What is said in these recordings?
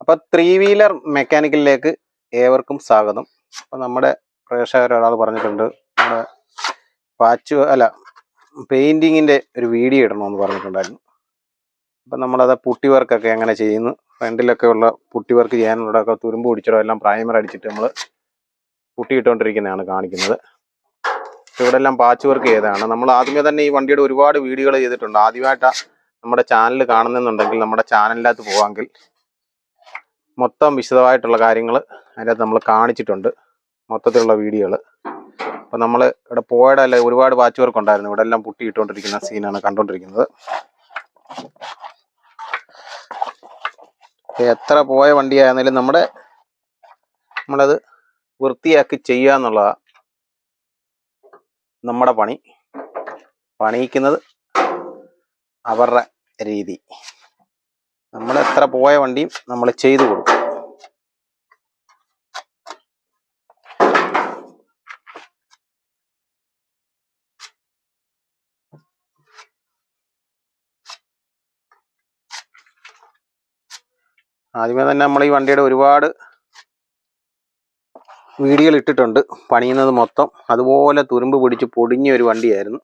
അപ്പൊ three wheeler മെക്കാനിക്കലിലേക്ക് ഏവർക്കും സ്വാഗതം. അപ്പൊ നമ്മുടെ പ്രേക്ഷകർ ഒരാൾ പറഞ്ഞിട്ടുണ്ട് നമ്മുടെ പാച്ച് അല്ല പെയിന്റിങ്ങിന്റെ ഒരു വീഡിയോ ഇടണമെന്ന് പറഞ്ഞിട്ടുണ്ടായിരുന്നു. അപ്പൊ നമ്മളത് പുട്ടി വർക്കൊക്കെ എങ്ങനെ ചെയ്യുന്നു. ഫ്രണ്ടിലൊക്കെ ഉള്ള പുട്ടി വർക്ക് ചെയ്യാനുള്ളതൊക്കെ തുരുമ്പ് പിടിച്ചിടോ എല്ലാം പ്രൈമർ അടിച്ചിട്ട് നമ്മൾ പുട്ടി ഇട്ടുകൊണ്ടിരിക്കുന്നതാണ് കാണിക്കുന്നത്. ഇവിടെ എല്ലാം പാച്ച് വർക്ക് ചെയ്തതാണ്. നമ്മൾ ആദ്യമേ തന്നെ ഈ വണ്ടിയുടെ ഒരുപാട് വീഡിയോകൾ ചെയ്തിട്ടുണ്ട്. ആദ്യമായിട്ടാ നമ്മുടെ ചാനൽ കാണുന്നുണ്ടെങ്കിൽ നമ്മുടെ ചാനലിനകത്ത് പോവാമെങ്കിൽ മൊത്തം വിശദമായിട്ടുള്ള കാര്യങ്ങൾ അതിനകത്ത് നമ്മൾ കാണിച്ചിട്ടുണ്ട്. മൊത്തത്തിലുള്ള വീഡിയോകൾ അപ്പം നമ്മൾ ഇവിടെ പോയടല്ല ഒരുപാട് വാച്ച് വർക്ക് ഉണ്ടായിരുന്നു. ഇവിടെ എല്ലാം പൊട്ടിയിട്ടുകൊണ്ടിരിക്കുന്ന സീനാണ് കണ്ടുകൊണ്ടിരിക്കുന്നത് എത്ര പോയ വണ്ടിയായിരുന്നാലും നമ്മുടെ നമ്മളത് വൃത്തിയാക്കി ചെയ്യുക എന്നുള്ളതാണ് നമ്മുടെ പണി. പണിയിക്കുന്നത് അവരുടെ രീതി. നമ്മൾ എത്ര പോയ വണ്ടിയും നമ്മൾ ചെയ്തു കൊടുക്കും. ആദ്യമേ തന്നെ നമ്മൾ ഈ വണ്ടിയുടെ ഒരുപാട് വീഡിയോകൾ ഇട്ടിട്ടുണ്ട്. പണിയുന്നത് മൊത്തം അതുപോലെ തുരുമ്പ് പിടിച്ച് പൊടിഞ്ഞ ഒരു വണ്ടിയായിരുന്നു.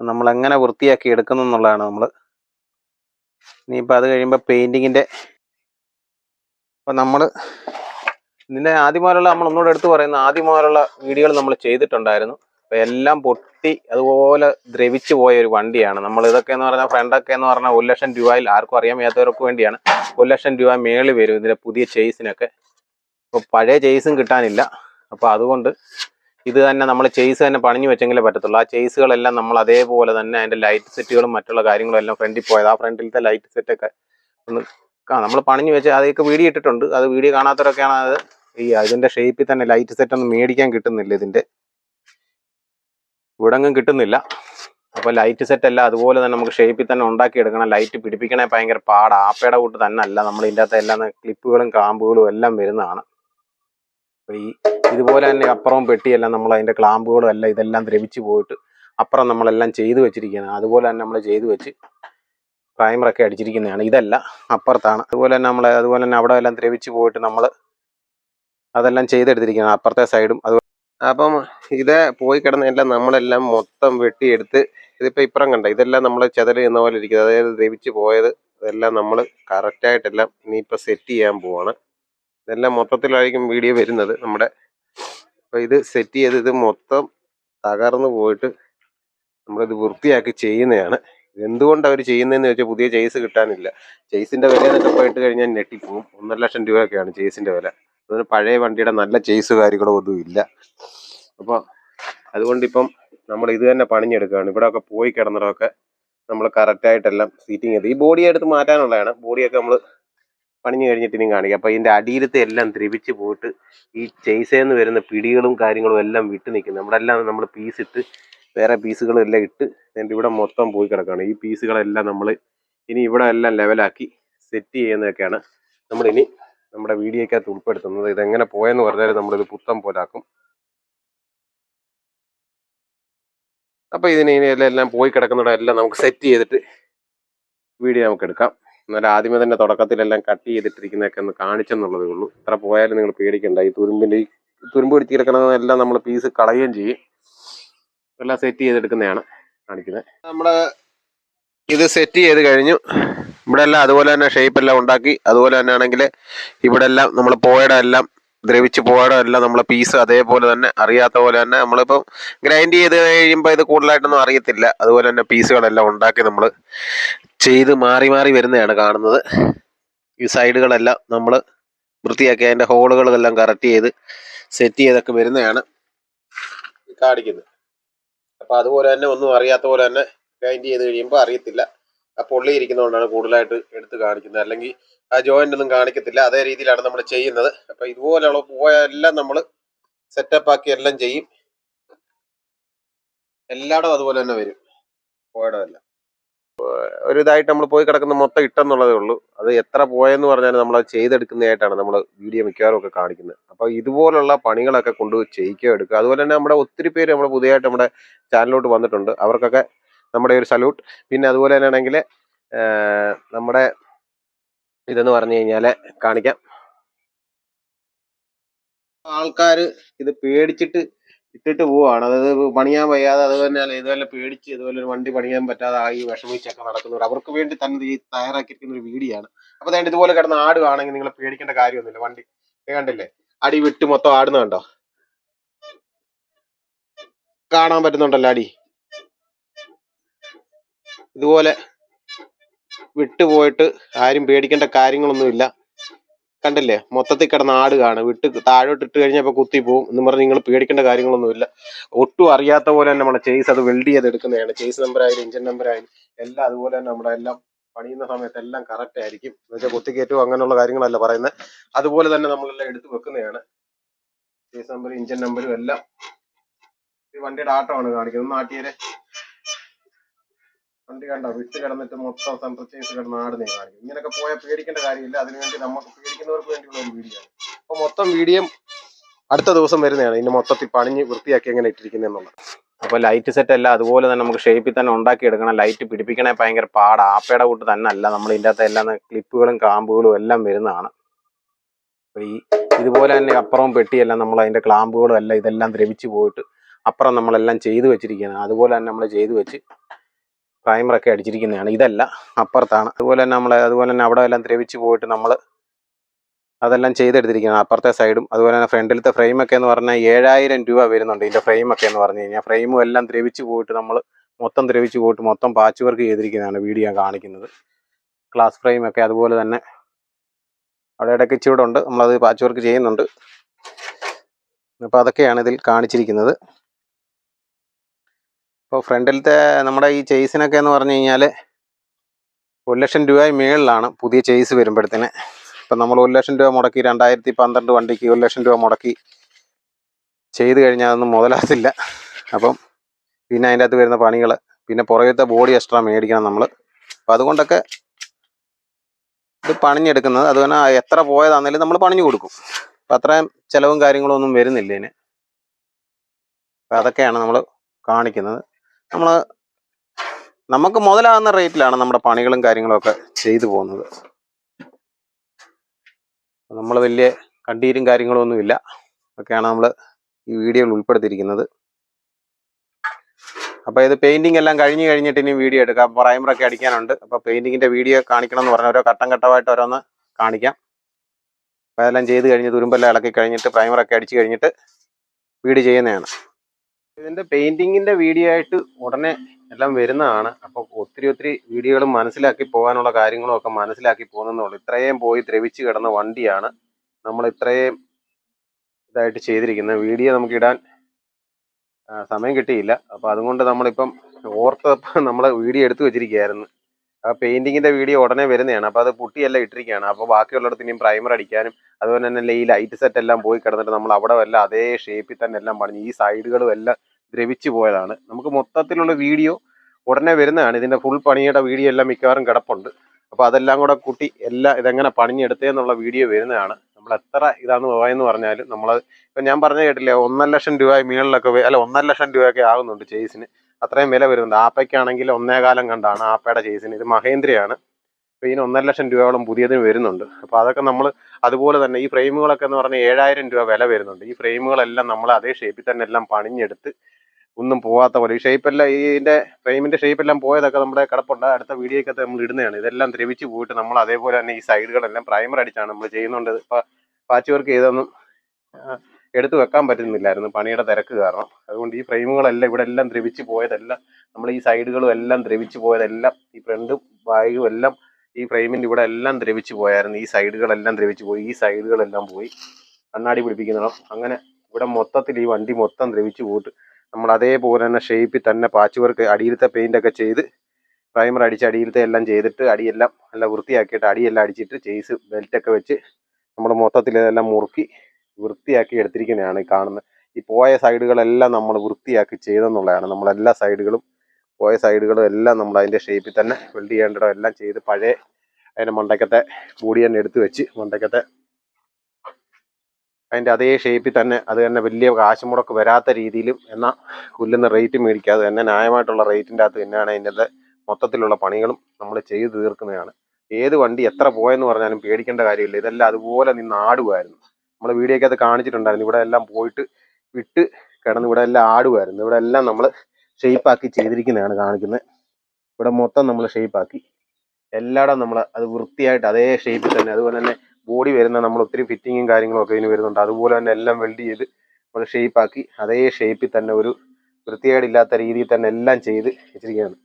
നമ്മൾ എങ്ങനെ വൃത്തിയാക്കി എടുക്കുന്നു എന്നുള്ളതാണ് നമ്മൾ ഇനിയിപ്പോൾ അത് കഴിയുമ്പോൾ പെയിന്റിങ്ങിന്റെ അപ്പോൾ നമ്മൾ ഇതിന്റെ ആദ്യമാരുള്ള നമ്മൾ ഒന്നുകൂടെ എടുത്തു പറയുന്ന ആദ്യമാരുള്ള വീഡിയോകൾ നമ്മൾ ചെയ്തിട്ടുണ്ടായിരുന്നു. അപ്പോൾ എല്ലാം പൊട്ടി അതുപോലെ ദ്രവിച്ചു പോയ ഒരു വണ്ടിയാണ്. നമ്മൾ ഇതൊക്കെ എന്ന് പറഞ്ഞാൽ ഫ്രണ്ടൊക്കെ എന്ന് പറഞ്ഞാൽ ഒരു ലക്ഷം രൂപയിൽ ആർക്കും അറിയാൻ വയ്യാത്തവർക്ക് വേണ്ടിയാണ്. ഒരു ലക്ഷം രൂപ മേളിൽ വരും ഇതിന്റെ പുതിയ ചെയ്സിനൊക്കെ അപ്പോൾ പഴയ ചെയ്സും കിട്ടാനില്ല. അപ്പോൾ അതുകൊണ്ട് ഇത് തന്നെ നമ്മൾ ചെയ്സ് തന്നെ പണിഞ്ഞു വെച്ചെങ്കിലേ പറ്റത്തുള്ളൂ. ആ ചെയ്സുകളെല്ലാം നമ്മൾ അതേപോലെ തന്നെ അതിന്റെ ലൈറ്റ് സെറ്റുകളും മറ്റുള്ള കാര്യങ്ങളും എല്ലാം ഫ്രണ്ടിൽ പോയത് ആ ഫ്രണ്ടിലത്തെ ലൈറ്റ് സെറ്റൊക്കെ ഒന്ന് നമ്മൾ പണിഞ്ഞു വെച്ച് അതൊക്കെ വീഡിയോ ഇട്ടിട്ടുണ്ട്. അത് വീഡിയോ കാണാത്തവരൊക്കെയാണ് അത്. ഈ അതിന്റെ ഷേപ്പിൽ തന്നെ ലൈറ്റ് സെറ്റ് ഒന്നും മേടിക്കാൻ കിട്ടുന്നില്ല ഇതിന്റെ ഇവിടെങ്ങും കിട്ടുന്നില്ല. അപ്പോൾ ലൈറ്റ് സെറ്റ് അല്ല അതുപോലെ തന്നെ നമുക്ക് ഷേപ്പിൽ തന്നെ ഉണ്ടാക്കിയെടുക്കണം. ലൈറ്റ് പിടിപ്പിക്കണേ ഭയങ്കര പാടാണ് ആപ്പയുടെ കൂട്ട് തന്നെ അല്ല നമ്മൾ ഇതിന്റെ അകത്ത് എല്ലാം ക്ലിപ്പുകളും കാമ്പുകളും എല്ലാം വരുന്നതാണ്. ഈ ഇതുപോലെ തന്നെ അപ്പുറവും പെട്ടിയെല്ലാം നമ്മൾ അതിന്റെ ക്ലാമ്പുകളും എല്ലാം ഇതെല്ലാം ദ്രവിച്ച് പോയിട്ട് അപ്പുറം നമ്മളെല്ലാം ചെയ്തു വെച്ചിരിക്കുകയാണ്. അതുപോലെ തന്നെ നമ്മൾ ചെയ്തു വെച്ച് പ്രൈമറൊക്കെ അടിച്ചിരിക്കുന്നതാണ്. ഇതല്ല അപ്പുറത്താണ്. അതുപോലെ തന്നെ നമ്മൾ അതുപോലെ തന്നെ അവിടെ എല്ലാം ദ്രവിച്ച് പോയിട്ട് നമ്മൾ അതെല്ലാം ചെയ്തെടുത്തിരിക്കുകയാണ് അപ്പുറത്തെ സൈഡും. അതുപോലെ അപ്പം ഇത് പോയി കിടന്നതെല്ലാം നമ്മളെല്ലാം മൊത്തം വെട്ടിയെടുത്ത് ഇതിപ്പോൾ ഇപ്പുറം കണ്ട? ഇതെല്ലാം നമ്മൾ ചെതൽ എന്ന പോലെ ഇരിക്കുന്നത് അതായത് ദ്രവിച്ച് പോയത് ഇതെല്ലാം നമ്മൾ കറക്റ്റായിട്ടെല്ലാം ഇനിയിപ്പോൾ സെറ്റ് ചെയ്യാൻ പോവാണ്. ഇതെല്ലാം മൊത്തത്തിലായിരിക്കും വീഡിയോ വരുന്നത്. നമ്മുടെ അപ്പോൾ ഇത് സെറ്റ് ചെയ്ത് ഇത് മൊത്തം തകർന്നു പോയിട്ട് നമ്മളിത് വൃത്തിയാക്കി ചെയ്യുന്നതാണ് എന്തുകൊണ്ട് അവർ ചെയ്യുന്നതെന്ന് വെച്ചാൽ പുതിയ ചെയ്സ് കിട്ടാനില്ല. ചെയ്സിന്റെ വില എന്നൊക്കെ പോയിട്ട് കഴിഞ്ഞാൽ ഞെട്ടിപ്പോവും ഒന്നര ലക്ഷം രൂപയൊക്കെയാണ് ചെയ്സിന്റെ വില. അതുപോലെ പഴയ വണ്ടിയുടെ നല്ല ചെയ്സ് കാര്യങ്ങളോ ഒന്നും ഇല്ല. അപ്പോൾ അതുകൊണ്ടിപ്പം നമ്മൾ ഇത് തന്നെ പണിഞ്ഞെടുക്കുകയാണ്. ഇവിടെ ഒക്കെ പോയി കിടന്നിടമൊക്കെ നമ്മൾ കറക്റ്റായിട്ടെല്ലാം സീറ്റിംഗ് ചെയ്ത്. ഈ ബോഡി എടുത്ത് മാറ്റാനുള്ളതാണ്. ബോഡിയൊക്കെ നമ്മൾ പണിഞ്ഞു കഴിഞ്ഞിട്ട് ഇനി കാണിക്കാം. അപ്പോൾ ഇതിന്റെ അടിയിലത്തെ എല്ലാം ദ്രവിച്ച് പോയിട്ട് ഈ ചെയ്സേന്ന് വരുന്ന പിടികളും കാര്യങ്ങളും എല്ലാം വിട്ട് നിൽക്കും നമ്മുടെ എല്ലാം നമ്മൾ പീസ് ഇട്ട് വേറെ പീസുകളും എല്ലാം ഇട്ട് എന്നിട്ട് ഇവിടെ മൊത്തം പോയി കിടക്കുകയാണ്. ഈ പീസുകളെല്ലാം നമ്മൾ ഇനി ഇവിടെ എല്ലാം ലെവലാക്കി സെറ്റ് ചെയ്യുന്നതൊക്കെയാണ് നമ്മൾ ഇനി നമ്മുടെ വീഡിയോക്കകത്ത് ഉൾപ്പെടുത്തുന്നത്. ഇതെങ്ങനെ പോയെന്ന് പറഞ്ഞാൽ നമ്മളിത് പുത്തം പോലാക്കും. അപ്പോൾ ഇതിന് ഇനി എല്ലാം പോയി കിടക്കുന്നിടം എല്ലാം നമുക്ക് സെറ്റ് ചെയ്തിട്ട് വീഡിയോ നമുക്ക് എടുക്കാം. എന്നാൽ ആദ്യമേ തന്നെ തുടക്കത്തിലെല്ലാം കട്ട് ചെയ്തിട്ടിരിക്കുന്നതൊക്കെ ഒന്ന് കാണിച്ചെന്നുള്ളതേ ഉള്ളൂ. ഇത്ര പോയാലും നിങ്ങൾ പേടിക്കണ്ട. ഈ തുരുമ്പിന്റെ ഈ തുരുമ്പ് പിടിച്ച് കിടക്കുന്നതെല്ലാം നമ്മൾ പീസ് കളയുകയും ചെയ്യും. എല്ലാം സെറ്റ് ചെയ്തെടുക്കുന്നതാണ് കാണിക്കുന്നത്. നമ്മൾ ഇത് സെറ്റ് ചെയ്ത് കഴിഞ്ഞു. ഇവിടെ എല്ലാം അതുപോലെ തന്നെ ഷേപ്പ് എല്ലാം ഉണ്ടാക്കി. അതുപോലെ തന്നെ ആണെങ്കിൽ ഇവിടെ എല്ലാം നമ്മൾ പോയടം എല്ലാം ദ്രവിച്ച് പോകാനോ അല്ല നമ്മളെ പീസ് അതേപോലെ തന്നെ അറിയാത്ത പോലെ തന്നെ നമ്മളിപ്പം ഗ്രൈൻഡ് ചെയ്ത് കഴിയുമ്പോൾ ഇത് കൂടുതലായിട്ടൊന്നും അറിയത്തില്ല. അതുപോലെ തന്നെ പീസുകളെല്ലാം ഉണ്ടാക്കി നമ്മൾ ചെയ്ത് മാറി മാറി വരുന്നതാണ് കാണുന്നത്. ഈ സൈഡുകളെല്ലാം നമ്മൾ വൃത്തിയാക്കി അതിന്റെ ഹോളുകളെല്ലാം കറക്റ്റ് ചെയ്ത് സെറ്റ് ചെയ്തൊക്കെ വരുന്നതാണ് കാണിക്കുന്നത്. അപ്പോൾ അതുപോലെ തന്നെ ഒന്നും അറിയാത്ത പോലെ തന്നെ ഗ്രൈൻഡ് ചെയ്ത് കഴിയുമ്പോൾ അറിയത്തില്ല. ആ പൊള്ളിയിരിക്കുന്നതുകൊണ്ടാണ് കൂടുതലായിട്ട് എടുത്ത് കാണിക്കുന്നത്. അല്ലെങ്കിൽ ജോയിന്റ് ഒന്നും കാണിക്കത്തില്ല. അതേ രീതിയിലാണ് നമ്മൾ ചെയ്യുന്നത്. അപ്പോൾ ഇതുപോലെയുള്ള പോയെല്ലാം നമ്മൾ സെറ്റപ്പ് ആക്കി എല്ലാം ചെയ്യും. എല്ലായിടവും അതുപോലെ തന്നെ വരും. പോയടം എല്ലാം ഒരു നമ്മൾ പോയി കിടക്കുന്ന മൊത്തം ഇട്ടെന്നുള്ളതേ ഉള്ളൂ. അത് എത്ര പോയെന്ന് പറഞ്ഞാൽ നമ്മൾ അത് ചെയ്തെടുക്കുന്നതായിട്ടാണ് നമ്മൾ വീഡിയോ മിക്കവാറും ഒക്കെ കാണിക്കുന്നത്. അപ്പോൾ ഇതുപോലുള്ള പണികളൊക്കെ കൊണ്ട് ചെയ്യിക്കുക എടുക്കുക അതുപോലെ തന്നെ നമ്മുടെ ഒത്തിരി പേര് നമ്മൾ പുതിയതായിട്ട് നമ്മുടെ ചാനലിലോട്ട് വന്നിട്ടുണ്ട്. അവർക്കൊക്കെ നമ്മുടെ ഒരു സല്യൂട്ട് പിന്നെ അതുപോലെ തന്നെ ആണെങ്കിൽ നമ്മുടെ ഇതെന്ന് പറഞ്ഞു കഴിഞ്ഞാൽ കാണിക്കാം. ആൾക്കാര് ഇത് പേടിച്ചിട്ട് ഇട്ടിട്ട് പോവാണ്. അതായത് പണിയാൻ വയ്യാതെ അതുപോലെ ഇതുപോലെ പേടിച്ച് ഇതുപോലെ ഒരു വണ്ടി പണിയാൻ പറ്റാതെ ആയി വിഷമിച്ചൊക്കെ നടക്കുന്നവർ അവർക്ക് വേണ്ടി തന്നെ ഈ തയ്യാറാക്കിയിരിക്കുന്ന ഒരു വീഡിയോ ആണ് അപ്പൊ അതുകൊണ്ട് ഇതുപോലെ കിടന്ന് ആടുകയാണെങ്കിൽ നിങ്ങൾ പേടിക്കേണ്ട കാര്യമൊന്നുമില്ല. വണ്ടി കണ്ടില്ലേ? അടി വിട്ട് മൊത്തം ആടുന്ന കണ്ടോ? കാണാൻ പറ്റുന്നുണ്ടല്ലോ അടി. ഇതുപോലെ വിട്ടുപോയിട്ട് ആരും പേടിക്കേണ്ട കാര്യങ്ങളൊന്നുമില്ല കണ്ടില്ലേ? മൊത്തത്തിൽ കിടന്ന ആടുകയാണ് വിട്ട് താഴോട്ട് ഇട്ട് കഴിഞ്ഞപ്പോൾ കുത്തി പോകും എന്ന് പറഞ്ഞ് നിങ്ങൾ പേടിക്കേണ്ട കാര്യങ്ങളൊന്നുമില്ല ഒട്ടും അറിയാത്ത പോലെ തന്നെ നമ്മുടെ ചേസ് അത് വെൽഡ് ചെയ്ത് എടുക്കുന്നതാണ്. ചേസ് നമ്പർ ആയാലും ഇഞ്ചൻ നമ്പർ ആയാലും എല്ലാം അതുപോലെ തന്നെ നമ്മുടെ എല്ലാം പണിയുന്ന സമയത്ത് എല്ലാം കറക്റ്റ് ആയിരിക്കും. എന്ന് വെച്ചാൽ കുത്തിക്കയറ്റും അങ്ങനെയുള്ള കാര്യങ്ങളല്ല പറയുന്നത് അതുപോലെ തന്നെ നമ്മളെല്ലാം എടുത്ത് വെക്കുന്നതാണ്. ചേസ് നമ്പർ ഇഞ്ചൻ നമ്പറും എല്ലാം. ഈ വണ്ടിയുടെ ആട്ടമാണ് കാണിക്കുന്നത്. നാട്ടിയെ വണ്ടി കണ്ട? വിട്ട് കിടന്നിട്ട് മൊത്തം സെൻട്രൽ കിടന്ന് ആടുന്നേ കാണിക്കും ഇങ്ങനെയൊക്കെ പോയാൽ പേടിക്കേണ്ട കാര്യമില്ല. അതിനുവേണ്ടി നമുക്ക് പേടിക്കുന്നവർക്ക് വേണ്ടിയുള്ള ഒരു വീഡിയോ അപ്പൊ മൊത്തം വീഡിയോ അടുത്ത ദിവസം വരുന്നതാണ്. ഇതിന് മൊത്തത്തിൽ പണിഞ്ഞ് വൃത്തിയാക്കി എങ്ങനെ ഇട്ടിരിക്കുന്നതെന്നുള്ളത് അപ്പൊ ലൈറ്റ് സെറ്റ് അല്ല അതുപോലെ തന്നെ നമുക്ക് ഷേപ്പിൽ തന്നെ ഉണ്ടാക്കി എടുക്കണം ലൈറ്റ് പിടിപ്പിക്കണേ ഭയങ്കര പാടാ. ആപ്പയുടെ കൂട്ട് തന്നെ അല്ല നമ്മൾ ഇതിന്റെ അകത്ത് എല്ലാം ക്ലിപ്പുകളും കാമ്പുകളും എല്ലാം വരുന്നതാണ്. അപ്പൊ ഈ ഇതുപോലെ തന്നെ അപ്പുറവും പെട്ടിയെല്ലാം നമ്മൾ അതിന്റെ ക്ലാമ്പുകളും എല്ലാം ഇതെല്ലാം ദ്രവിച്ചു പോയിട്ട് അപ്പുറം നമ്മളെല്ലാം ചെയ്തു വെച്ചിരിക്കുകയാണ്. അതുപോലെ തന്നെ നമ്മൾ ചെയ്തു വെച്ച് പ്രൈമറൊക്കെ അടിച്ചിരിക്കുന്നതാണ്. ഇതല്ല അപ്പുറത്താണ്. അതുപോലെ തന്നെ നമ്മൾ അതുപോലെ തന്നെ അവിടെ എല്ലാം ദ്രവിച്ച് പോയിട്ട് നമ്മൾ അതെല്ലാം ചെയ്തെടുത്തിരിക്കുകയാണ്. അപ്പുറത്തെ സൈഡും അതുപോലെ തന്നെ ഫ്രണ്ടിലത്തെ ഫ്രെയിമൊക്കെ എന്ന് പറഞ്ഞാൽ ഏഴായിരം രൂപ വരുന്നുണ്ട് ഇതിന്റെ ഫ്രെയിമൊക്കെ എന്ന് പറഞ്ഞു കഴിഞ്ഞാൽ. ഫ്രെയിമും എല്ലാം ദ്രവിച്ച് പോയിട്ട് നമ്മൾ മൊത്തം ദ്രവിച്ച് പോയിട്ട് മൊത്തം പാച്ച് വർക്ക് ചെയ്തിരിക്കുന്നതാണ് വീഡിയോ കാണിക്കുന്നത്. ക്ലാസ് ഫ്രെയിമൊക്കെ അതുപോലെ തന്നെ അവിടെ ഇടയ്ക്ക് ഇച്ചിവിടുണ്ട് നമ്മളത് പാച്ച് വർക്ക് ചെയ്യുന്നുണ്ട്. അപ്പോൾ അതൊക്കെയാണ് ഇതിൽ കാണിച്ചിരിക്കുന്നത്. ഇപ്പോൾ ഫ്രണ്ടിലത്തെ നമ്മുടെ ഈ ചെയ്സിനൊക്കെ എന്ന് പറഞ്ഞു കഴിഞ്ഞാൽ ഒരു ലക്ഷം രൂപയും മേളിലാണ് പുതിയ ചെയ്സ് വരുമ്പോഴത്തേന്. ഇപ്പം നമ്മൾ ഒരു ലക്ഷം രൂപ മുടക്കി രണ്ടായിരത്തി പന്ത്രണ്ട് വണ്ടിക്ക് ഒരു ലക്ഷം രൂപ മുടക്കി ചെയ്ത് കഴിഞ്ഞാൽ അതൊന്നും മുതലാകത്തില്ല. അപ്പം പിന്നെ അതിന്റെ അകത്ത് വരുന്ന പണികൾ പിന്നെ പുറകത്തെ ബോഡി എക്സ്ട്രാ മേടിക്കണം നമ്മൾ അപ്പം അതുകൊണ്ടൊക്കെ ഇത് പണിഞ്ഞെടുക്കുന്നത്. അതുപോലെ എത്ര പോയതാണെങ്കിലും നമ്മൾ പണിഞ്ഞു കൊടുക്കും. അപ്പം അത്രയും ചിലവും കാര്യങ്ങളും ഒന്നും വരുന്നില്ല ഇതിന്. അപ്പം അതൊക്കെയാണ് നമ്മൾ കാണിക്കുന്നത്. നമ്മൾ നമുക്ക് മുതലാകുന്ന റേറ്റിലാണ് നമ്മുടെ പണികളും കാര്യങ്ങളൊക്കെ ചെയ്തു പോകുന്നത്. നമ്മൾ വലിയ കണ്ടീരും കാര്യങ്ങളൊന്നുമില്ല ഒക്കെയാണ് നമ്മൾ ഈ വീഡിയോയിൽ ഉൾപ്പെടുത്തിയിരിക്കുന്നത്. അപ്പോൾ ഇത് പെയിന്റിംഗ് എല്ലാം കഴിഞ്ഞ് കഴിഞ്ഞിട്ട് ഇനി വീഡിയോ എടുക്കാം. പ്രൈമറൊക്കെ അടിക്കാനുണ്ട്. അപ്പോൾ പെയിന്റിങ്ങിന്റെ വീഡിയോ കാണിക്കണം എന്ന് പറഞ്ഞാൽ ഓരോ ഘട്ടം ഘട്ടമായിട്ട് ഓരോന്ന് കാണിക്കാം. അപ്പോൾ അതെല്ലാം ചെയ്ത് കഴിഞ്ഞ് തുരുമ്പെല്ലാം ഇളക്കി കഴിഞ്ഞിട്ട് പ്രൈമറൊക്കെ അടിച്ച് കഴിഞ്ഞിട്ട് വീഡിയോ ചെയ്യുന്നതാണ്. ഇതിന്റെ പെയിന്റിങ്ങിന്റെ വീഡിയോ ആയിട്ട് ഉടനെ എല്ലാം വരുന്നതാണ്. അപ്പോൾ ഒത്തിരി ഒത്തിരി വീഡിയോകളും മനസ്സിലാക്കി പോകാനുള്ള കാര്യങ്ങളും ഒക്കെ മനസ്സിലാക്കി പോകുന്നുള്ളൂ ഇത്രയും പോയി ദ്രവിച്ച് കിടന്ന വണ്ടിയാണ് നമ്മൾ ഇത്രയും ഇതായിട്ട് ചെയ്തിരിക്കുന്നത്. വീഡിയോ നമുക്ക് ഇടാൻ സമയം കിട്ടിയില്ല. അപ്പോൾ അതുകൊണ്ട് നമ്മളിപ്പം ഓർത്തപ്പം നമ്മൾ വീഡിയോ എടുത്തു വെച്ചിരിക്കുകയായിരുന്നു. ആ പെയിന്റിങ്ങിന്റെ വീഡിയോ ഉടനെ വരുന്നതാണ്. അപ്പോൾ അത് പുട്ടിയെല്ലാം ഇട്ടിരിക്കുകയാണ്. അപ്പോൾ ബാക്കിയുള്ളിടത്ത് ഇനിയും പ്രൈമർ അടിക്കാനും അതുപോലെ തന്നെ ഈ ലൈറ്റ് സെറ്റ് എല്ലാം പോയി കിടന്നിട്ട് നമ്മൾ അവിടെ വല്ല അതേ ഷേപ്പിൽ തന്നെ എല്ലാം പണിഞ്ഞു ഈ സൈഡുകളും എല്ലാം ദ്രവിച്ചു പോയതാണ്. നമുക്ക് മൊത്തത്തിലുള്ള വീഡിയോ ഉടനെ വരുന്നതാണ്. ഇതിന്റെ ഫുൾ പണിയുടെ വീഡിയോ എല്ലാം മിക്കവാറും കിടപ്പുണ്ട്. അപ്പോൾ അതെല്ലാം കൂടെ കൂട്ടി എല്ലാം ഇതെങ്ങനെ പണിഞ്ഞെടുത്തേന്നുള്ള വീഡിയോ വരുന്നതാണ്. നമ്മൾ എത്ര ഇതാന്ന് പോയെന്ന് പറഞ്ഞാലും നമ്മൾ ഇപ്പം ഞാൻ പറഞ്ഞ കേട്ടില്ലേ ഒന്നര ലക്ഷം രൂപ മീളിലൊക്കെ അല്ല ഒന്നര ലക്ഷം രൂപയൊക്കെ ആകുന്നുണ്ട് ചേസിന് അത്രയും വില വരുന്നുണ്ട്. ആപ്പയ്ക്കാണെങ്കിൽ ഒന്നേകാലം കണ്ടാണ് ആപ്പയുടെ ചേസിന്. ഇത് മഹേന്ദ്രയാണ്. അപ്പോൾ ഇതിന് ഒന്നര ലക്ഷം രൂപയോളം പുതിയതിന് വരുന്നുണ്ട്. അപ്പോൾ അതൊക്കെ നമ്മൾ അതുപോലെ തന്നെ ഈ ഫ്രെയിമുകളൊക്കെ എന്ന് പറഞ്ഞാൽ ഏഴായിരം രൂപ വില വരുന്നുണ്ട്. ഈ ഫ്രെയിമുകളെല്ലാം നമ്മൾ അതേ ഷേപ്പിൽ തന്നെ എല്ലാം പണിഞ്ഞെടുത്ത് ഒന്നും പോവാത്ത പോലെ. ഈ ഷേപ്പെല്ലാം എല്ലാം ഇതിന്റെ ഫ്രെയിമിന്റെ ഷേപ്പ് എല്ലാം പോയതൊക്കെ നമ്മുടെ കിടപ്പുണ്ട്. അടുത്ത വീഡിയോക്കകത്ത് നമ്മൾ ഇടുന്നതാണ്. ഇതെല്ലാം ദ്രവിച്ച് പോയിട്ട് നമ്മൾ അതേപോലെ തന്നെ ഈ സൈഡുകളെല്ലാം പ്രൈമർ അടിച്ചാണ് നമ്മൾ ചെയ്യുന്നുണ്ട്. ഇപ്പോൾ പാച്ച് വർക്ക് ചെയ്തൊന്നും എടുത്തു വെക്കാൻ പറ്റുന്നില്ലായിരുന്നു പണിയുടെ തിരക്ക് കാരണം. അതുകൊണ്ട് ഈ ഫ്രെയിമുകളെല്ലാം ഇവിടെ എല്ലാം ദ്രവിച്ച് പോയതെല്ലാം നമ്മൾ ഈ സൈഡുകളും എല്ലാം ദ്രവിച്ച് പോയതെല്ലാം ഈ ഫ്രണ്ടും ബാഗും എല്ലാം ഈ ഫ്രെയിമിന്റെ ഇവിടെ എല്ലാം ദ്രവിച്ച് പോയായിരുന്നു. ഈ സൈഡുകളെല്ലാം ദ്രവിച്ച് പോയി ഈ സൈഡുകളെല്ലാം പോയി. കണ്ണാടി പിടിപ്പിക്കണം അങ്ങനെ ഇവിടെ മൊത്തത്തിൽ ഈ വണ്ടി മൊത്തം ദ്രവിച്ച് പോയിട്ട് നമ്മൾ അതേപോലെ തന്നെ ഷേപ്പിൽ തന്നെ പാച്ച് വർക്ക് അടിയിലത്തെ പെയിന്റ് ഒക്കെ ചെയ്ത് പ്രൈമർ അടിച്ച് അടിയിലത്തെ എല്ലാം ചെയ്തിട്ട് അടിയെല്ലാം നല്ല വൃത്തിയാക്കിയിട്ട് അടിയെല്ലാം അടിച്ചിട്ട് ചെയ്സ് ബെൽറ്റൊക്കെ വെച്ച് നമ്മൾ മൊത്തത്തിൽ ഇതെല്ലാം മുറുക്കി വൃത്തിയാക്കി എടുത്തിരിക്കുന്നതാണ് ഈ കാണുന്നത് ഈ പോയ സൈഡുകളെല്ലാം നമ്മൾ വൃത്തിയാക്കി ചെയ്തെന്നുള്ളതാണ്. നമ്മളെല്ലാ സൈഡുകളും പോയ സൈഡുകളും എല്ലാം നമ്മൾ അതിന്റെ ഷേപ്പിൽ തന്നെ വെൽഡ് ചെയ്യേണ്ടതോ എല്ലാം ചെയ്ത് പഴയ അതിന്റെ മണ്ടക്കത്തെ ബോഡി തന്നെ എടുത്ത് വെച്ച് മണ്ടക്കത്തെ അതിന്റെ അതേ ഷേപ്പിൽ തന്നെ അത് തന്നെ വലിയ കാശ് മുടക്ക് വരാത്ത രീതിയിലും എന്നാൽ കൊല്ലുന്ന റേറ്റ് മേടിക്കാതെ തന്നെ ന്യായമായിട്ടുള്ള റേറ്റിന്റെ അകത്ത് തന്നെയാണ് അതിന്റെ മൊത്തത്തിലുള്ള പണികളും നമ്മൾ ചെയ്തു തീർക്കുന്നതാണ്. ഏത് വണ്ടി എത്ര പോയെന്ന് പറഞ്ഞാലും പേടിക്കേണ്ട കാര്യമില്ല. ഇതെല്ലാം അതുപോലെ നിന്ന് ആടുമായിരുന്നു. ഒക്കെ അത് കാണിച്ചിട്ടുണ്ടായിരുന്നു. ഇവിടെ എല്ലാം പോയിട്ട് വിട്ട് കിടന്ന് ഇവിടെ എല്ലാം ആടുമായിരുന്നു ഇവിടെ എല്ലാം നമ്മൾ ഷേപ്പാക്കി ചെയ്തിരിക്കുന്നതാണ് കാണിക്കുന്നത്. ഇവിടെ മൊത്തം നമ്മൾ ഷേപ്പാക്കി എല്ലാടം നമ്മൾ അത് വൃത്തിയായിട്ട് അതേ ഷേപ്പിൽ തന്നെ. അതുപോലെ തന്നെ ബോഡി വരുന്ന നമ്മൾ ഒത്തിരി ഫിറ്റിങ്ങും കാര്യങ്ങളും ഒക്കെ ഇതിന് വരുന്നുണ്ട്. അതുപോലെ തന്നെ എല്ലാം വെൽഡ് ചെയ്ത് നമ്മൾ ഷേപ്പാക്കി അതേ ഷേപ്പിൽ തന്നെ ഒരു വൃത്തികേടില്ലാത്ത രീതിയിൽ തന്നെ എല്ലാം ചെയ്ത് വെച്ചിരിക്കുകയാണ്.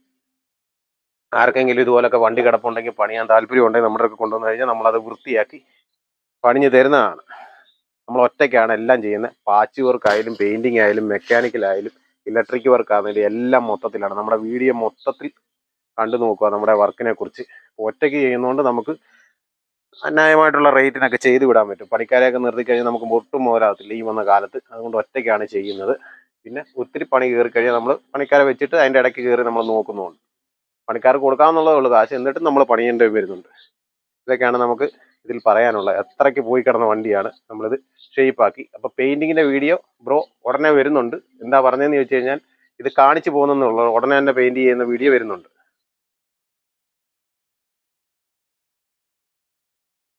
ആർക്കെങ്കിലും ഇതുപോലൊക്കെ വണ്ടി കിടപ്പുണ്ടെങ്കിൽ പണിയാൻ താല്പര്യം ഉണ്ടെങ്കിൽ നമ്മുടെ ഒക്കെ കൊണ്ടുവന്നു കഴിഞ്ഞാൽ നമ്മളത് വൃത്തിയാക്കി പണിഞ്ഞു തരുന്നതാണ്. നമ്മൾ ഒറ്റയ്ക്കാണ് എല്ലാം ചെയ്യുന്നത്. പാച്ച് വർക്ക് ആയാലും പെയിന്റിംഗ് ആയാലും മെക്കാനിക്കൽ ആയാലും ഇലക്ട്രിക് വർക്ക് ആണെങ്കിലും എല്ലാം മൊത്തത്തിലാണ്. നമ്മുടെ വീഡിയോ മൊത്തത്തിൽ കണ്ടു നോക്കുക നമ്മുടെ വർക്കിനെ കുറിച്ച്. ഒറ്റയ്ക്ക് ചെയ്യുന്നതുകൊണ്ട് നമുക്ക് അന്യായമായിട്ടുള്ള റേറ്റിനൊക്കെ ചെയ്ത് വിടാൻ പറ്റും. പണിക്കാരെയൊക്കെ നിർത്തി കഴിഞ്ഞാൽ നമുക്ക് ഒട്ടും മുതലാകത്തില്ല ഈ വന്ന കാലത്ത്. അതുകൊണ്ട് ഒറ്റയ്ക്കാണ് ചെയ്യുന്നത്. പിന്നെ ഒത്തിരി പണി കയറി കഴിഞ്ഞാൽ നമ്മൾ പണിക്കാരെ വെച്ചിട്ട് അതിന്റെ ഇടയ്ക്ക് കയറി നമ്മൾ നോക്കുന്നുണ്ട്. പണിക്കാർക്ക് കൊടുക്കാമെന്നുള്ളതേ ഉള്ളൂ. കാശ് എന്നിട്ടും നമ്മൾ പണിയേണ്ടി വരുന്നുണ്ട്. ഇതൊക്കെയാണ് നമുക്ക് ഇതിൽ പറയാനുള്ള എത്രയ്ക്ക് പോയി കിടന്ന വണ്ടിയാണ് നമ്മളിത് ഷേപ്പാക്കി അപ്പോൾ പെയിന്റിങ്ങിന്റെ വീഡിയോ ബ്രോ ഉടനെ വരുന്നുണ്ട്. എന്താ പറഞ്ഞതെന്ന് ചോദിച്ചു കഴിഞ്ഞാൽ ഇത് കാണിച്ചു പോകുന്നുള്ളൂ ഉടനെ തന്നെ പെയിന്റ് ചെയ്യുന്ന വീഡിയോ വരുന്നുണ്ട്.